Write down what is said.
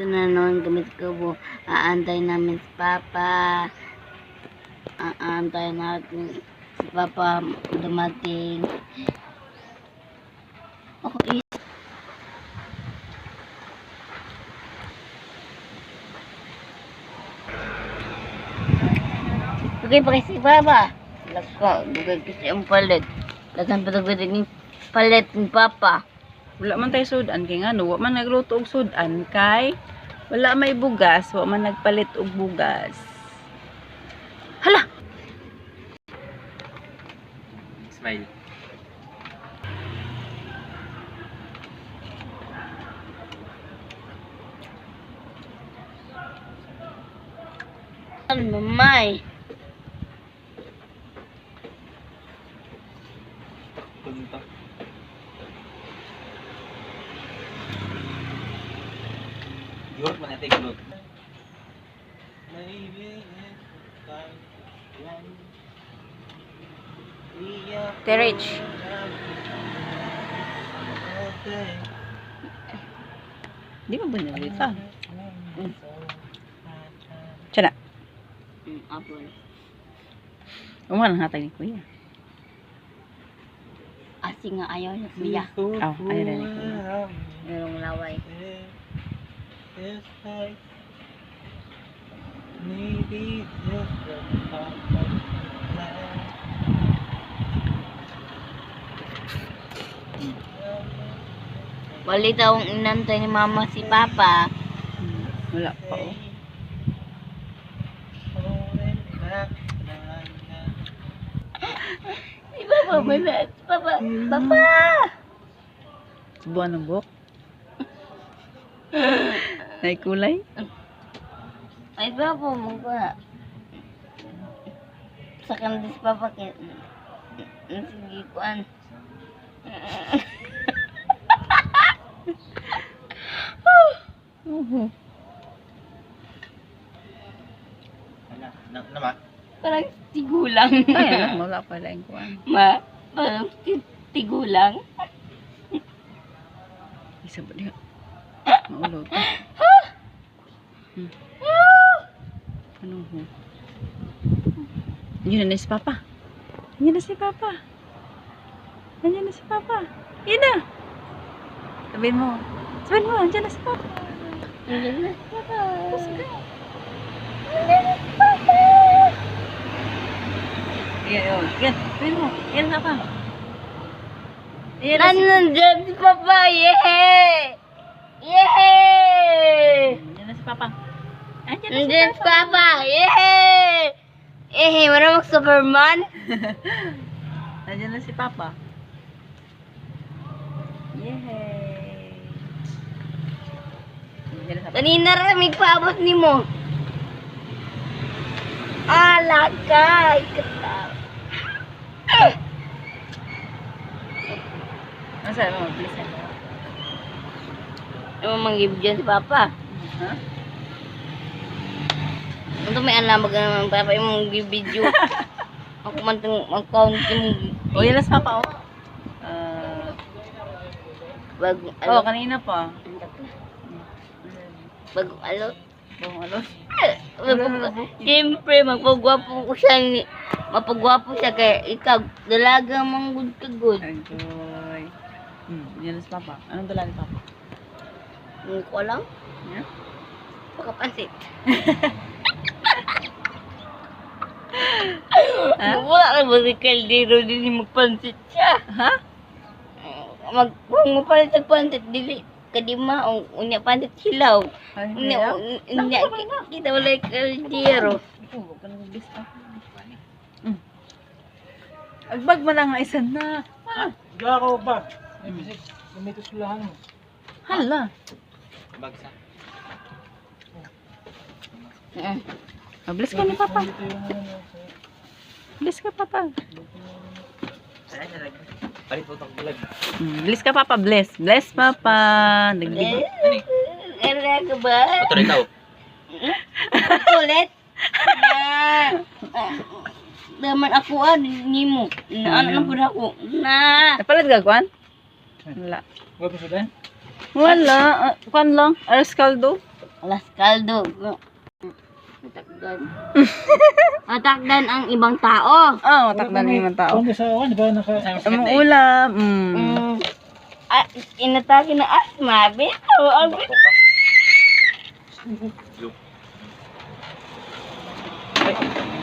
Ito na noon gamit ko po. Aantay namin si Papa. Aantay natin si Papa dumating. Ako is pa kasi Papa. Lako, bugay kasi ang palit. Dagan pa tagod ni palit ni Papa. Wala man tayo sudan kay nga no, wa man nagluto og sudan kay wala may bugas, wa man nagpalit og bugas. Hala, Smile. Ano mamay? Punta. York man natin kulot. Maybe it's time when we are Terich. okay. Di mo binalita. Tiyana, Mm, apple. uman ang hatag ni kuya. Asi nga ayaw niya kuya. Oh, ayaw na ni kuya. Merong laway. It's like maybe just the part of life. Bali daw ang inantay ni mama si Papa. Hmm, Wala pa oh. Si Papa wala. Si Papa. Papa! Subuan ng buhok. Nay kulay. Ay Papa mo ba? Sa kanila si Papa kaya... Sige kuan. Wala. Na, nama. Parang tigulang. Ay, wala pa lang kuan. Ma, parang ti- tigulang. Isa ba diha? Maulo to. Hmm. Ano ho? Yun na si Papa. Yan na si Papa. Yan na si Papa. Yan na. Sabihin mo. Sabihin mo, andyan na si Papa. Nandiyan na si Papa. Yan, yun. Yan. Sabihin mo. Yan na pa. Yan na si Nandiyan si Papa! Yehey! Yehey! Si Papa. Andyan na si Nandiyan si Papa. Yehey! Yehey! Wala mag Superman? Nandiyan na si Papa. Yay! Kanina rin may paabot ni mo. Alaka! Ikataw. Ano sabi mo? Please ano? Manggib dyan si Papa? Ha? Ano may alam mag ng Papa yung video. Ako man itong mag-count yung O, yan na si Papa, oh. Uh, bagong oh, alot. kanina pa. Bagong alot. Oh, ano? Siyempre, magpagwapo ko siya. ni- Mapagwapo siya kaya ikaw, dalaga mong good ka good. Enjoy. Hmm, yan na si Papa. Anong dala ni Papa? Hindi ko alam. Yeah? Pagkapansit. Ha? Wala ka ba si Caldero din yung magpansit siya? Ha? Mag, kung mapalit sa pansit, dili. Kadima, o unya pansit hilaw. Ay, Unya, unya, kita wala yung Caldero. Ah. Hmm. Agbag mo lang nga isa na. Garo ba? Gamito sulahan mo. Hala. Bagsa. Mm. Oh, bless ka ni Papa. Bless ka, Papa. Hmm, bless ka, Papa. Bless. Bless, Papa. Nagdig. Ano ka ba? Ito rin tao. Ulit? Daman ako ah, ni mo. Na, ano na po ako. Na. Napalit Kwan? Wala. Sudan? Wala. Uh, kwan lang. Aras kaldo. Alas kaldo. Matakdan. Matakdan ang ibang tao. Oo, oh, matakdan ang ibang tao. Kung sa awan, di ba naka... Ang ulam. Mm. Mm. Ah, inatake ng asma. Bitaw, ang bitaw. Ay.